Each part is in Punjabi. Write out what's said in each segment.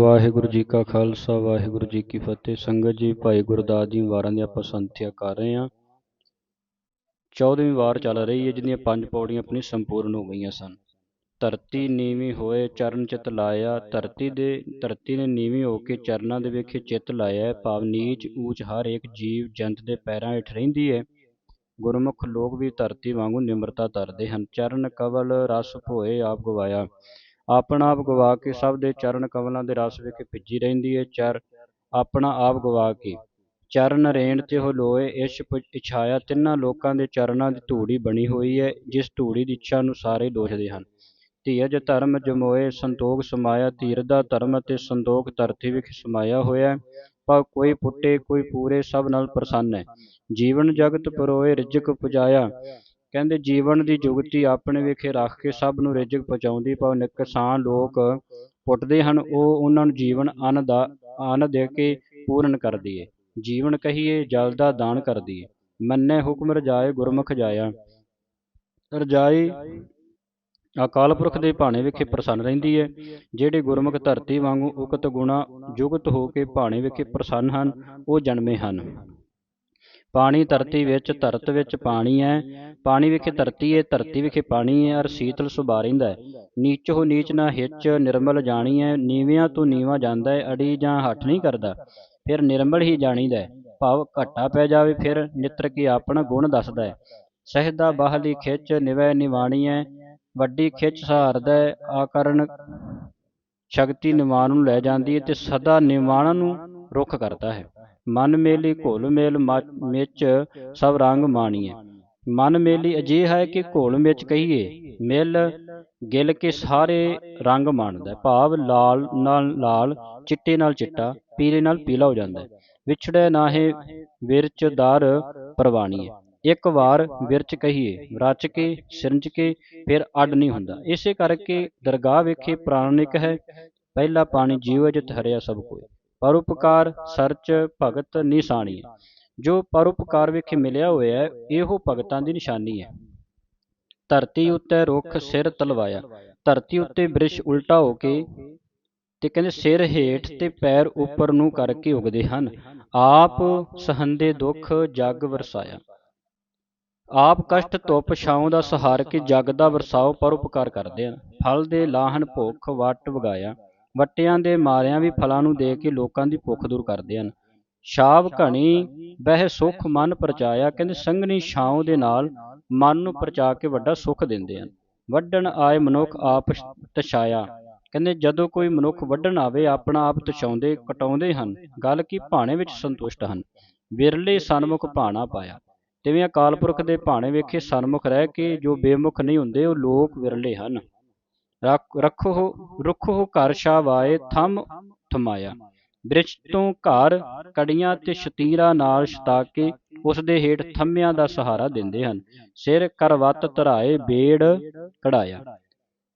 ਵਾਹਿਗੁਰੂ ਜੀ ਕਾ ਖਾਲਸਾ, ਵਾਹਿਗੁਰੂ ਜੀ ਕੀ ਫਤਿਹ। ਸੰਗਤ ਜੀ, ਭਾਈ ਗੁਰਦਾਸ ਜੀ, ਵਾਰਾਂ ਦੀ ਆਪਾਂ ਸੰਥਿਆ ਕਰ ਰਹੇ ਹਾਂ। 14ਵੀਂ ਵਾਰ ਚੱਲ ਰਹੀ ਹੈ ਜਿਹਦੀਆਂ ਪੰਜ ਪੌੜੀਆਂ ਆਪਣੀ ਸੰਪੂਰਨ ਹੋ ਗਈਆਂ ਸਨ। ਧਰਤੀ ਨੀਵੀਂ ਹੋਏ, ਚਰਨ ਚਿਤ ਲਾਇਆ। ਧਰਤੀ ਦੇ, ਧਰਤੀ ਨੇ ਨੀਵੀਂ ਹੋ ਕੇ ਚਰਨਾਂ ਦੇ ਵੇਖੇ ਚਿਤ ਲਾਇਆ ਭਾਵ ਨੀਚ, ਊਚ, ਹਰ ਇੱਕ ਜੀਵ ਜੰਤ ਦੇ ਪੈਰਾਂ ਹੇਠ ਰਹਿੰਦੀ ਹੈ। ਗੁਰਮੁਖ ਲੋਕ ਵੀ ਧਰਤੀ ਵਾਂਗੂ ਨਿਮਰਤਾ ਧਰਦੇ ਹਨ। ਚਰਨ ਕਵਲ ਰਸ ਭੋਏ ਆਪ ਗਵਾਇਆ। ਆਪਣਾ ਆਪ ਗਵਾ ਕੇ ਸਭ ਦੇ ਚਰਨ ਕਮਲਾਂ ਦੇ ਰਸ ਵਿਖੇ ਭਿੱਜੀ ਰਹਿੰਦੀ ਹੈ ਚਰ। ਆਪਣਾ ਆਪ ਗਵਾ ਕੇ ਚਰਨ ਰੇਣ ਤੇ ਹੋ ਲੋਏ, ਇਸ਼ ਪ- ਇਛਾਇਆ ਤਿੰਨਾਂ ਲੋਕਾਂ ਦੇ ਚਰਨਾਂ ਦੀ ਧੂੜੀ ਬਣੀ ਹੋਈ ਹੈ ਜਿਸ ਧੂੜੀ ਦੀ ਇੱਛਾ ਨੂੰ ਸਾਰੇ ਦੋਸ਼ਦੇ ਹਨ। ਧੀਰਜ ਧਰਮ ਜਮੋਏ, ਸੰਤੋਖ ਸਮਾਇਆ ਧੀਰ ਦਾ ਧਰਮ ਅਤੇ ਸੰਤੋਖ ਧਰਤੀ ਵਿਖ ਸਮਾਇਆ ਹੋਇਆ ਪਰ ਕੋਈ ਪੁੱਟੇ, ਕੋਈ ਪੂਰੇ ਸਭ ਨਾਲ ਪ੍ਰਸੰਨ ਹੈ ਜੀਵਨ ਜਗਤ ਪਰੋਏ, ਰਿਜਕ ਪੁਜਾਇਆ। ਕਹਿੰਦੇ ਜੀਵਨ ਦੀ ਜੁਗਤੀ ਆਪਣੇ ਵਿਖੇ ਰੱਖ ਕੇ ਸਭ ਨੂੰ ਰਿਜਕ ਪਹੁੰਚਾਉਂਦੀ ਪਰ ਕਿਸਾਨ ਲੋਕ ਪੁੱਟਦੇ ਹਨ, ਉਹ ਉਹਨਾਂ ਨੂੰ ਜੀਵਨ ਅੰਨ ਦਾ, ਅੰਨ ਦੇ ਕੇ ਪੂਰਨ ਕਰਦੀ ਹੈ ਜੀਵਨ ਕਹੀਏ, ਜਲ ਦਾ ਦਾਨ ਕਰਦੀ ਹੈ ਮੰਨੇ ਹੁਕਮ ਰਜਾਏ ਗੁਰਮੁਖ ਜਾਇਆ। ਰਜਾਈ ਅਕਾਲ ਪੁਰਖ ਦੇ ਭਾਣੇ ਵਿਖੇ ਪ੍ਰਸੰਨ ਰਹਿੰਦੀ ਹੈ ਜਿਹੜੇ ਗੁਰਮੁਖ ਧਰਤੀ ਵਾਂਗੂ ਉਕਤ ਗੁਣਾ ਜੁਗਤ ਹੋ ਕੇ ਭਾਣੇ ਵਿਖੇ ਪ੍ਰਸੰਨ ਹਨ, ਉਹ ਜਨਮੇ ਹਨ। ਪਾਣੀ ਧਰਤੀ ਵਿੱਚ, ਧਰਤ ਵਿੱਚ ਪਾਣੀ ਹੈ। ਪਾਣੀ ਵਿਖੇ ਧਰਤੀ ਹੈ, ਧਰਤੀ ਵਿਖੇ ਪਾਣੀ ਹੈ ਅਰ ਸ਼ੀਤਲ ਸੁਭਾ ਰਹਿੰਦਾ ਹੈ। ਨੀਚ ਹੋ ਨੀਚ ਨਾ ਹਿੱਚ, ਨਿਰਮਲ ਜਾਣੀ ਹੈ। ਨੀਵਿਆਂ ਤੋਂ ਨੀਵਾ ਜਾਂਦਾ ਹੈ, ਅੜੀ ਜਾਂ ਹੱਠ ਨਹੀਂ ਕਰਦਾ। ਫਿਰ ਨਿਰਮਲ ਹੀ ਜਾਣੀਦਾ ਭਾਵ ਘਾਟਾ ਪੈ ਜਾਵੇ, ਫਿਰ ਨਿੱਤਰ ਕੀ ਆਪਣਾ ਗੁਣ ਦੱਸਦਾ ਹੈ। ਸਹਿਦਾ ਬਾਹਲੀ ਖਿੱਚ, ਨਿਵੈ ਨਿਵਾਣੀ ਹੈ। ਵੱਡੀ ਖਿੱਚ ਸਹਾਰਦਾ ਹੈ, ਆਕਰਨ ਸ਼ਕਤੀ ਨਿਵਾਣ ਨੂੰ ਲੈ ਜਾਂਦੀ ਹੈ ਤੇ ਸਦਾ ਨਿਵਾਣ ਨੂੰ ਰੁੱਖ ਕਰਦਾ ਹੈ। ਮਨ ਮੇਲੀ ਘੋਲ ਮੇਲ ਮਿਚ ਸਭ ਰੰਗ ਮਾਣੀਏ। ਮਨ ਮੇਲੀ ਅਜਿਹਾ ਹੈ ਕਿ ਘੋਲ ਮਿਚ ਕਹੀਏ। ਮਿਲ ਗਿਲ ਕੇ ਸਾਰੇ ਰੰਗ ਮਾਣਦਾ ਭਾਵ ਲਾਲ ਨਾਲ ਲਾਲ ਚਿੱਟੇ ਨਾਲ ਚਿੱਟਾ ਪੀਲੇ ਨਾਲ ਪੀਲਾ ਹੋ ਜਾਂਦਾ ਵਿਛੜੇ ਨਾਹੇ ਵਿਰਚ ਦਰ ਪ੍ਰਵਾਣੀ ਹੈ ਇੱਕ ਵਾਰ ਵਿਰਚ ਕਹੀਏ ਰਚ ਕੇ ਸਿਰਜ ਕੇ ਫਿਰ ਅੱਡ ਨਹੀਂ ਹੁੰਦਾ। ਇਸੇ ਕਰਕੇ ਦਰਗਾਹ ਵਿਖੇ ਪ੍ਰਾਣਿਕ ਹੈ। ਪਹਿਲਾ ਪਾਣੀ ਜੀਵ ਜਿਤ ਹਰਿਆ ਸਭ ਕੋਈ ਪਰਉਪਕਾਰ ਸਰਚ ਭਗਤ ਨਿਸ਼ਾਨੀ। ਜੋ ਪਰਉਪਕਾਰ ਵਿਖੇ ਮਿਲਿਆ ਹੋਇਆ ਹੈ, ਇਹੋ ਭਗਤਾਂ ਦੀ ਨਿਸ਼ਾਨੀ ਹੈ। ਧਰਤੀ ਉੱਤੇ ਰੁੱਖ ਸਿਰ ਤਲਵਾਇਆ। ਧਰਤੀ ਉੱਤੇ ਬ੍ਰਿਸ਼ ਉਲਟਾ ਹੋ ਕੇ ਤੇ ਕਹਿੰਦੇ ਸਿਰ ਹੇਠ ਤੇ ਪੈਰ ਉੱਪਰ ਨੂੰ ਕਰਕੇ ਉਗਦੇ ਹਨ। ਆਪ ਸਹੰਦੇ ਦੁੱਖ ਜਗ ਵਰਸਾਇਆ। ਆਪ ਕਸ਼ਟ ਧੁੱਪ ਛਾਉ ਦਾ ਸਹਾਰ ਕੇ ਜਗ ਦਾ ਵਰਸਾਓ ਪਰਉਪਕਾਰ ਕਰਦੇ ਹਨ। ਫਲ ਦੇ ਲਾਹਣ ਭੁੱਖ ਵਟ ਵਗਾਇਆ। ਵੱਟਿਆਂ ਦੇ ਮਾਰਿਆਂ ਵੀ ਫਲਾਂ ਨੂੰ ਦੇ ਕੇ ਲੋਕਾਂ ਦੀ ਭੁੱਖ ਦੂਰ ਕਰਦੇ ਹਨ। ਛਾਵ ਘਣੀ ਬਹਿ ਸੁਖ ਮਨ ਪਰਚਾਇਆ, ਕਹਿੰਦੇ ਸੰਗਣੀ ਛਾਉ ਦੇ ਨਾਲ ਮਨ ਨੂੰ ਪਰਚਾ ਕੇ ਵੱਡਾ ਸੁਖ ਦਿੰਦੇ ਹਨ। ਵੱਢਣ ਆਏ ਮਨੁੱਖ ਆਪ ਤਛਾਇਆ, ਕਹਿੰਦੇ ਜਦੋਂ ਕੋਈ ਮਨੁੱਖ ਵੱਢਣ ਆਵੇ, ਆਪਣਾ ਆਪ ਤਛਾਉਂਦੇ, ਕਟਾਉਂਦੇ ਹਨ, ਗੱਲ ਕੀ ਭਾਣੇ ਵਿੱਚ ਸੰਤੁਸ਼ਟ ਹਨ। ਵਿਰਲੇ ਸਨਮੁਖ ਭਾਣਾ ਪਾਇਆ, ਤਿਵੇਂ ਅਕਾਲ ਪੁਰਖ ਦੇ ਭਾਣੇ ਵੇਖੇ ਸਨਮੁਖ ਰਹਿ ਕੇ ਜੋ ਬੇਮੁਖ ਨਹੀਂ ਹੁੰਦੇ, ਉਹ ਲੋਕ ਵਿਰਲੇ ਹਨ। ਰੱਖ- ਰੱਖੋ, ਰੁੱਖੋ ਘਰ ਛਾਵਾਏ, ਥੰਮ ਥਮਾਇਆ। ਬ੍ਰਿਛ ਤੋਂ ਘਰ ਕੜੀਆਂ ਤੇ ਸ਼ਤੀਰਾ ਨਾਲ ਛਤਾ ਕੇ ਉਸ ਦੇ ਹੇਠ ਥੰਮਿਆਂ ਦਾ ਸਹਾਰਾ ਦਿੰਦੇ ਹਨ। ਸਿਰ ਕਰਵਤ ਧਰਾਏ, ਬੇੜ ਕਢਾਇਆ।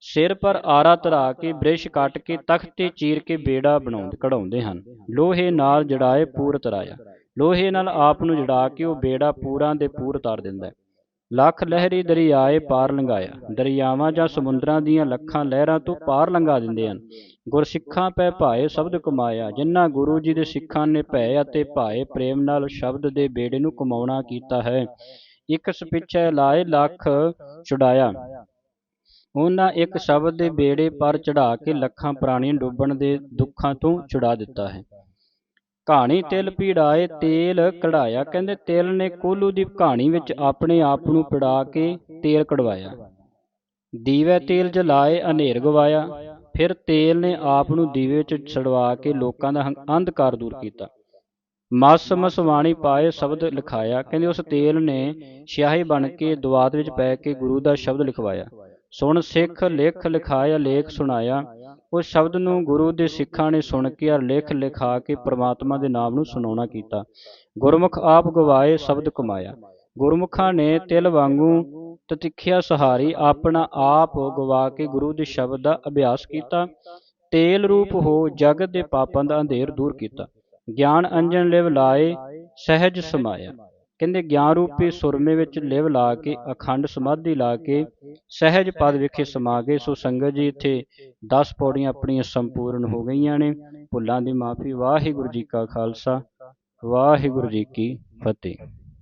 ਸਿਰ ਪਰ ਆਰਾ ਧਰਾ ਕੇ ਬ੍ਰਿਸ਼ ਕੱਟ ਕੇ ਤਖਤ ਤੇ ਚੀਰ ਕੇ ਬੇੜਾ ਬਣਾਉਂਦੇ ਕਢਾਉਂਦੇ ਹਨ। ਲੋਹੇ ਨਾਲ ਜੜਾਏ ਪੂਰ ਤਰਾਇਆ ਲੋਹੇ ਨਾਲ ਆਪ ਨੂੰ ਜੜਾ ਕੇ ਉਹ ਬੇੜਾ ਪੂਰਾਂ ਦੇ ਪੂਰ ਤਾਰ ਦਿੰਦਾ ਹੈ। ਲੱਖ ਲਹਿਰੀ ਦਰਿਆਏ ਪਾਰ ਲੰਘਾਇਆ। ਦਰਿਆਵਾਂ ਜਾਂ ਸਮੁੰਦਰਾਂ ਦੀਆਂ ਲੱਖਾਂ ਲਹਿਰਾਂ ਤੋਂ ਪਾਰ ਲੰਘਾ ਦਿੰਦੇ ਹਨ। ਗੁਰਸਿੱਖਾਂ ਪੈ ਭਾਏ ਸ਼ਬਦ ਕਮਾਇਆ। ਜਿਨ੍ਹਾਂ ਗੁਰੂ ਜੀ ਦੇ ਸਿੱਖਾਂ ਨੇ ਭੈ ਅਤੇ ਭਾਏ ਪ੍ਰੇਮ ਨਾਲ ਸ਼ਬਦ ਦੇ ਬੇੜੇ ਨੂੰ ਕਮਾਉਣਾ ਕੀਤਾ ਹੈ, ਇੱਕ ਸਪਿੱਛੇ ਲਾਏ ਲੱਖ ਛੁਡਾਇਆ ਉਹਨਾਂ ਇੱਕ ਸ਼ਬਦ ਦੇ ਬੇੜੇ ਪਰ ਚੜਾ ਕੇ ਲੱਖਾਂ ਪ੍ਰਾਣੀਆਂ ਡੁੱਬਣ ਦੇ ਦੁੱਖਾਂ ਤੋਂ ਛੁਡਾ ਦਿੱਤਾ ਹੈ। ਕਹਾਣੀ ਤਿਲ ਪੀੜਾਏ ਤੇਲ ਕਢਾਇਆ। ਕਹਿੰਦੇ ਤਿਲ ਨੇ ਕੋਲੂ ਦੀ ਕਹਾਣੀ ਵਿੱਚ ਆਪਣੇ ਆਪ ਨੂੰ ਪਿੜਾ ਕੇ ਤੇਲ ਕਢਵਾਇਆ। ਦੀਵੇ ਤੇਲ ਜਲਾਏ ਹਨੇਰ ਗਵਾਇਆ। ਫਿਰ ਤੇਲ ਨੇ ਆਪ ਨੂੰ ਦੀਵੇ 'ਚ ਛੜਵਾ ਕੇ ਲੋਕਾਂ ਦਾ ਅੰਧਕਾਰ ਦੂਰ ਕੀਤਾ। ਮਸ ਮਸਵਾਣੀ ਪਾਏ ਸ਼ਬਦ ਲਿਖਾਇਆ। ਕਹਿੰਦੇ ਉਸ ਤੇਲ ਨੇ ਸਿਆਹੀ ਬਣ ਕੇ ਦਵਾਤ ਵਿੱਚ ਪੈ ਕੇ ਗੁਰੂ ਦਾ ਸ਼ਬਦ ਲਿਖਵਾਇਆ। ਸੁਣ ਸਿੱਖ ਲਿਖ ਲਿਖਾਇਆ ਲੇਖ ਸੁਣਾਇਆ। ਉਸ ਸ਼ਬਦ ਨੂੰ ਗੁਰੂ ਦੇ ਸਿੱਖਾਂ ਨੇ ਸੁਣ ਕੇ ਔਰ ਲਿਖ ਲਿਖਾ ਕੇ ਪ੍ਰਮਾਤਮਾ ਦੇ ਨਾਮ ਨੂੰ ਸੁਣਾਉਣਾ ਕੀਤਾ। ਗੁਰਮੁਖ ਆਪ ਗਵਾਏ ਸ਼ਬਦ ਕਮਾਇਆ ਗੁਰਮੁਖਾਂ ਨੇ ਤਿਲ ਵਾਂਗੂ ਤਤਿਖਿਆ ਸਹਾਰੀ ਆਪਣਾ ਆਪ ਗਵਾ ਕੇ ਗੁਰੂ ਦੇ ਸ਼ਬਦ ਦਾ ਅਭਿਆਸ ਕੀਤਾ। ਤੇਲ ਰੂਪ ਹੋ ਜਗਤ ਦੇ ਪਾਪਾਂ ਦਾ ਅੰਧੇਰ ਦੂਰ ਕੀਤਾ। ਗਿਆਨ ਅੰਜਨ ਲਿਵ ਲਾਏ, ਸਹਿਜ ਸਮਾਇਆ। ਕਹਿੰਦੇ ਗਿਆਨ ਰੂਪੀ ਸੁਰਮੇ ਵਿੱਚ ਲਿਵ ਲਾ ਕੇ, ਅਖੰਡ ਸਮਾਧੀ ਲਾ ਕੇ, ਸਹਿਜ ਪਦ ਵਿਖੇ ਸਮਾ ਗਏ। ਸੋ ਸੰਗਤ ਜੀ, ਇੱਥੇ 10 ਪੌੜੀਆਂ ਆਪਣੀਆਂ ਸੰਪੂਰਨ ਹੋ ਗਈਆਂ ਨੇ। ਭੁੱਲਾਂ ਦੀ ਮਾਫੀ। ਵਾਹਿਗੁਰੂ ਜੀ ਕਾ ਖਾਲਸਾ, ਵਾਹਿਗੁਰੂ ਜੀ ਕੀ ਫਤਿਹ।